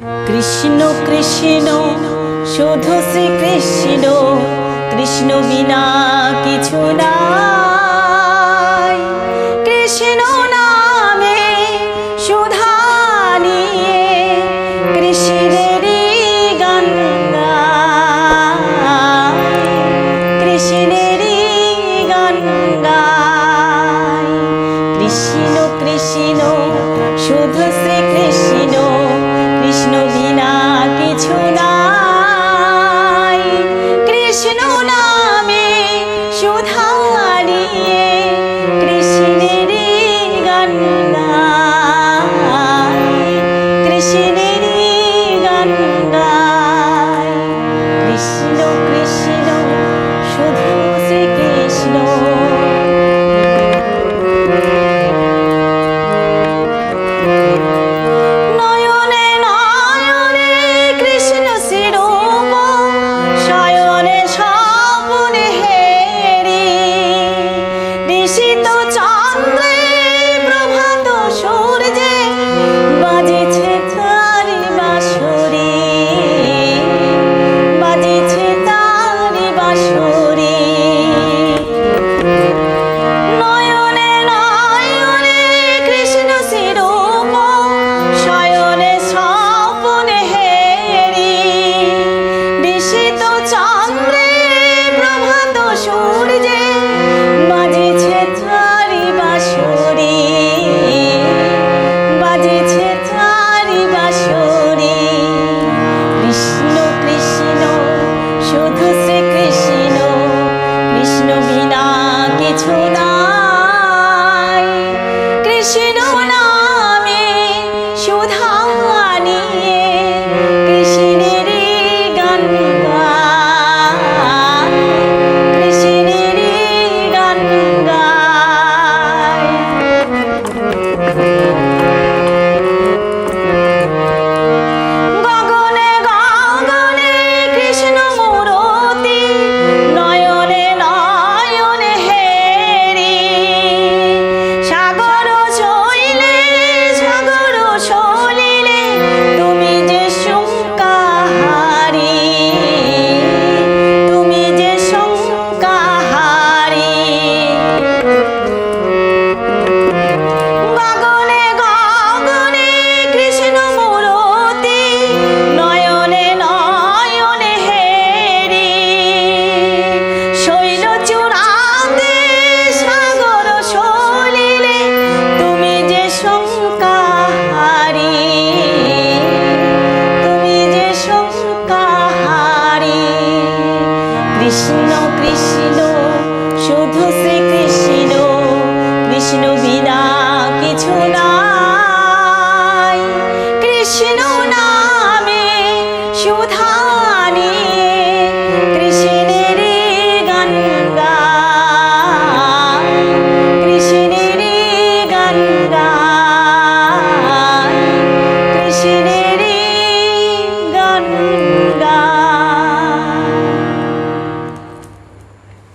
কৃষ্ণ কৃষ্ণ, শুধু শ্রীকৃষ্ণ, কৃষ্ণ বিনা কিছু নাই। কৃষ্ণ নামে সুধা নিয়ে কৃষ্ণেরই গান গায়। কৃষ্ণেরই গান কৃষ্ণ কৃষ্ণ, শুধু কৃষ্ণ কৃষ্ণ শুধু শ্রীকৃষ্ণ কৃষ্ণ বিনা কিছু নাই। কৃষ্ণ নামে সুধা